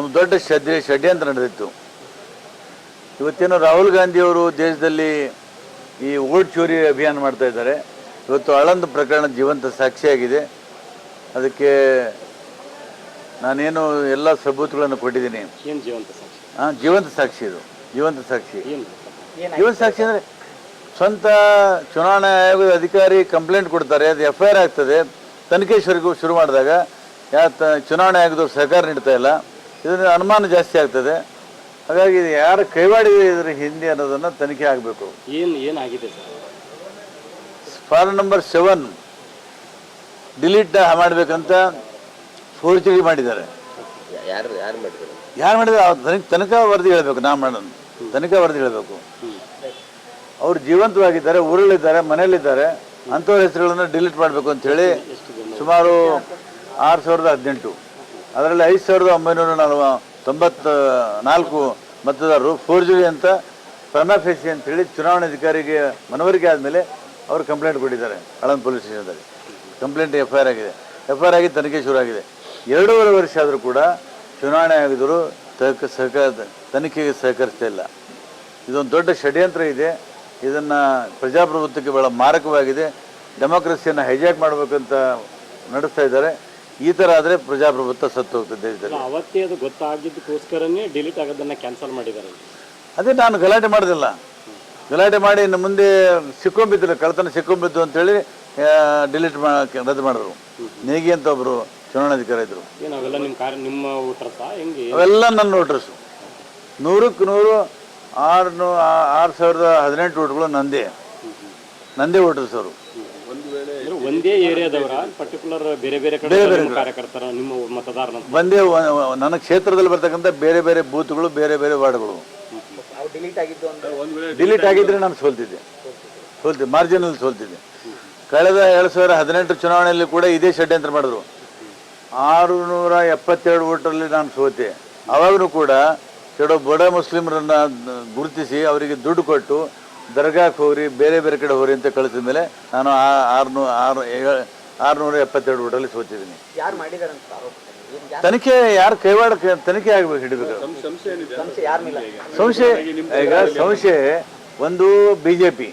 ಒಂದು ದೊಡ್ಡ ಷಡ್ಯ ಷಡ್ಯಂತ್ರ ನಡೆದಿತ್ತು. ಇವತ್ತೇನು ರಾಹುಲ್ ಗಾಂಧಿಯವರು ದೇಶದಲ್ಲಿ ಈ ಓಟ್ ಚೋರಿ ಅಭಿಯಾನ ಮಾಡ್ತಾ ಇದ್ದಾರೆ. ಇವತ್ತು ಆಳಂದ ಪ್ರಕರಣ ಜೀವಂತ ಸಾಕ್ಷಿಯಾಗಿದೆ. ಅದಕ್ಕೆ ನಾನೇನು ಎಲ್ಲ ಸಬೂತುಗಳನ್ನು ಕೊಟ್ಟಿದ್ದೀನಿ. ಏನು ಜೀವಂತ ಸಾಕ್ಷಿ? ಹಾಂ ಜೀವಂತ ಸಾಕ್ಷಿ ಇದು. ಜೀವಂತ ಸಾಕ್ಷಿ. ಜೀವಂತ ಸಾಕ್ಷಿ? ಅಂದರೆ ಸ್ವಂತ ಚುನಾವಣಾ ಆಯೋಗದ ಅಧಿಕಾರಿ ಕಂಪ್ಲೇಂಟ್ ಕೊಡ್ತಾರೆ. ಅದು ಎಫ್ ಐ ಆರ್ ಆಗ್ತದೆ. ತನಿಖೆ ಶುರು ಶುರು ಮಾಡಿದಾಗ ಯಾ ಚುನಾವಣಾ ಆಯೋಗದವ್ರು ಸಹಕಾರ ನೀಡ್ತಾ ಇಲ್ಲ. ಇದರಿಂದ ಅನುಮಾನ ಜಾಸ್ತಿ ಆಗ್ತದೆ. ಹಾಗಾಗಿ ಇದು ಯಾರ ಕೈವಾಡಿ ಇದ್ರ ಹಿಂದೆ ಅನ್ನೋದನ್ನು ತನಿಖೆ ಆಗಬೇಕು. ಏನು ಏನಾಗಿದೆ sir? Form number seven delete ಮಾಡಬೇಕಂತ ಫೋರ್ಜರಿ ಮಾಡಿದ್ದಾರೆ. ಯಾರು ಯಾರು ಮಾಡಿದ್ರು ಯಾರು ಮಾಡಿದ್ರೆ ಅವ್ರು ತನಿಖೆ ತನಿಖಾ ವರದಿ ಹೇಳಬೇಕು ನಾ ಮಾಡ ತನಿಖಾ ವರದಿ ಹೇಳಬೇಕು. ಅವ್ರು ಜೀವಂತವಾಗಿದ್ದಾರೆ ಊರಲ್ಲಿದ್ದಾರೆ ಮನೆಯಲ್ಲಿದ್ದಾರೆ. ಅಂಥವ್ರ ಹೆಸರುಗಳನ್ನು ಡಿಲೀಟ್ ಮಾಡಬೇಕು ಅಂತ ಹೇಳಿ ಸುಮಾರು ಆರು ಸಾವಿರದ ಹದಿನೆಂಟು. ಅದರಲ್ಲಿ ಐದು ಸಾವಿರದ ಒಂಬೈನೂರ ನಲ್ವ ತೊಂಬತ್ತ, ನಾಲ್ಕು ಮತದಾರರು ಫೋರ್ಜರಿ ಅಂತ ಹೇಳಿ ಅಂತೇಳಿ ಚುನಾವಣಾಧಿಕಾರಿಗೆ ಮನವರಿಕೆ ಆದಮೇಲೆ ಅವರು ಕಂಪ್ಲೇಂಟ್ ಕೊಟ್ಟಿದ್ದಾರೆ, ಆಳಂದ್ ಪೊಲೀಸ್ ಸ್ಟೇಷನ್ದಲ್ಲಿ ಕಂಪ್ಲೇಂಟ್ ಎಫ್ ಐ ಆರ್ ಆಗಿದೆ. ಎಫ್ ಐ ಆರ್ ಆಗಿ ತನಿಖೆ ಶುರುವಾಗಿದೆ ಎರಡೂವರೆ ವರ್ಷ ಆದರೂ ಕೂಡ ಚುನಾವಣೆ ಆಗಿದ್ರು ತಕ, ಸಹಕಾರ, ತನಿಖೆಗೆ ಸಹಕರಿಸ್ತಾ ಇಲ್ಲ. ಇದೊಂದು ದೊಡ್ಡ ಷಡ್ಯಂತ್ರ ಇದೆ. ಇದನ್ನು ಪ್ರಜಾಪ್ರಭುತ್ವಕ್ಕೆ ಬಹಳ ಮಾರಕವಾಗಿದೆ. ಡೆಮೋಕ್ರಸಿಯನ್ನು ಹೈಜಾಕ್ ಮಾಡಬೇಕಂತ ನಡೆಸ್ತಾ ಇದ್ದಾರೆ. ಈ ತರ ಆದರೆ ಪ್ರಜಾಪ್ರಭುತ್ವ ಸತ್ತು ಹೋಗ್ತದೆ ದೇಶದಲ್ಲಿ. ಅವತ್ತೇ ಅದು ಗೊತ್ತಾಗಿದ್ದಕ್ಕೋಸ್ಕರನೇ ಡಿಲೀಟ್ ಆಗೋದನ್ನ ಕ್ಯಾನ್ಸಲ್ ಮಾಡಿದ್ದಾರೆ. ಅದೇ ನಾನು ಗಲಾಟೆ ಮಾಡೋದಿಲ್ಲ. ಗಲಾಟೆ ಮಾಡಿ ಇನ್ನು ಮುಂದೆ ಸಿಕ್ಕೊಂಬಿದ್ರು ಕಳ್ತನ ಸಿಕ್ಕೊಂಬಿದ್ದು ಅಂತೇಳಿ ಡಿಲೀಟ್ ರದ್ದು ಮಾಡಿದ್ರು. ನೇಗಿ ಅಂತ ಒಬ್ಬರು ಚುನಾವಣಾಧಿಕಾರಿ ಇದ್ರು. ಅವೆಲ್ಲ ನಿಮ್ಮ ಕಾರ್ಯ ನಿಮ್ಮ ವೋಟರ್ಸಾ ಹೆಂಗೆ? ಅವೆಲ್ಲ ನನ್ನ ವೋಟರ್ಸು ನೂರಕ್ಕೆ ನೂರು ಆರು ಆರು ಸಾವಿರದ ಹದಿನೆಂಟು ಓಟ್ಗಳು ನಂದೇ. ನಂದೇ ಓಟ್ರಸ್ ಅವರು ಒಂದೇ ಏರಿಯಾದವರ ಪರ್ಟಿಕ್ಯುಲರ್ ಬೇರೆ ಬೇರೆ ಕಡೆ ಕಾರ್ಯಕರ್ತರ ನಿಮ್ಮ ಮತದಾರನ ವ- ವ- ನನ್ನ ಕ್ಷೇತ್ರದಲ್ಲಿ ಬರ್ತಕ್ಕಂಥ ಬೇರೆ ಬೇರೆ ಬೂತ್ಗಳು ಬೇರೆ ಬೇರೆ ವಾರ್ಡ್ಗಳು. ಡಿಲೀಟ್ ಆಗಿದ್ರೆ ನಾನು ಸೋಲ್ತಿದ್ದೆ. ಸೋಲ್ತಿದ್ದೆ ಮಾರ್ಜಿನಲ್ಲಿ ಸೋಲ್ತಿದ್ದೆ. ಕಳೆದ ಎರಡು ಸಾವಿರ ಹದಿನೆಂಟು ಚುನಾವಣೆಯಲ್ಲಿ ಕೂಡ ಇದೇ ಷಡ್ಯಂತ್ರ ಮಾಡಿದ್ರು. ಆರುನೂರ ಎಪ್ಪತ್ತೆರಡು ಓಟಲ್ಲಿ ನಾನು ಸೋತೆ. ಅವಾಗಲೂ ಕೂಡ ಕೆಲವು ಬಡ ಮುಸ್ಲಿಮರನ್ನ ಗುರುತಿಸಿ ಅವರಿಗೆ ದುಡ್ಡು ಕೊಟ್ಟು ದರ್ಗಾಕ್ಕೆ ಹೋಗ್ರಿ ಬೇರೆ ಬೇರೆ ಕಡೆ ಹೋಗ್ರಿ ಅಂತ ಕಳಿಸಿದ ಮೇಲೆ ನಾನು ಆ ಆರುನೂ ಆರು ಆರುನೂರ ಎಪ್ಪತ್ತೆರಡು ಓಟಲ್ಲಿ ಸೋತಿದ್ದೀನಿ. ಯಾರು ಮಾಡಿದಾರೆ ಅಂತ ಆರೋಪ ಏನ್ ಜಾಸ್ತಿ ತನಿಖೆ ಯಾರು ಕೈವಾಡ ತನಿಖೆ ಆಗ್ಬೇಕು ಹಿಡಿಬೇಕು. ಸಂಶಯ ಯಾರ ಮೇಲೆ? ಸಂಶಯ ಈಗ ಸಂಶಯ ಒಂದು ಬಿ ಜೆ ಪಿ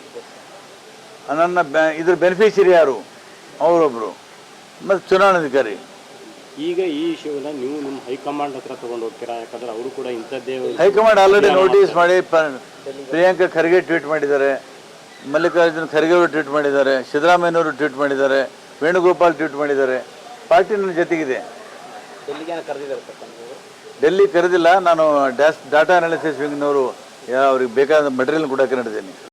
ನನ್ನ ಬ್ಯಾ- ಇದ್ರ ಬೆನಿಫಿಷರಿ ಯಾರು? ಅವರೊಬ್ಬರು ಮತ್ತು ಚುನಾವಣಾಧಿಕಾರಿ ಈಗ ಈ ಇಶ್ಯೂನ ನೀವು ನಿಮ್ಮ ಹೈಕಮಾಂಡ್ ಹತ್ರ ತಗೊಂಡು ಹೋಗ್ತೀರಾ? ಯಾಕಂದ್ರೆ ಅವರು ಕೂಡ ಇಂಥದ್ದೇ ಹೈಕಮಾಂಡ್ ಆಲ್ರೆಡಿ ನೋಟಿಸ್ ಮಾಡಿ ಪ- ಪ್ರಿಯಾಂಕಾ ಖರ್ಗೆ ಟ್ವೀಟ್ ಮಾಡಿದ್ದಾರೆ ಮಲ್ಲಿಕಾರ್ಜುನ್ ಖರ್ಗೆ ಅವರು ಟ್ವೀಟ್ ಮಾಡಿದ್ದಾರೆ ಸಿದ್ದರಾಮಯ್ಯನವರು ಟ್ವೀಟ್ ಮಾಡಿದ್ದಾರೆ ವೇಣುಗೋಪಾಲ್ ಟ್ವೀಟ್ ಮಾಡಿದ್ದಾರೆ. ಪಾರ್ಟಿ ನನ್ನ ಜೊತೆಗಿದೆ. ಡೆಲ್ಲಿ ಕರೆದಿಲ್ಲ ನಾನು ಡ್ಯಾಸ್ ಡಾಟಾ ಅನಾಲಿಸಿಸ್ ವಿಂಗ್ನವರು ಅವ್ರಿಗೆ ಬೇಕಾದ ಮಟೀರಿಯಲ್ ಕೂಡ ನಡೆದೇನೆ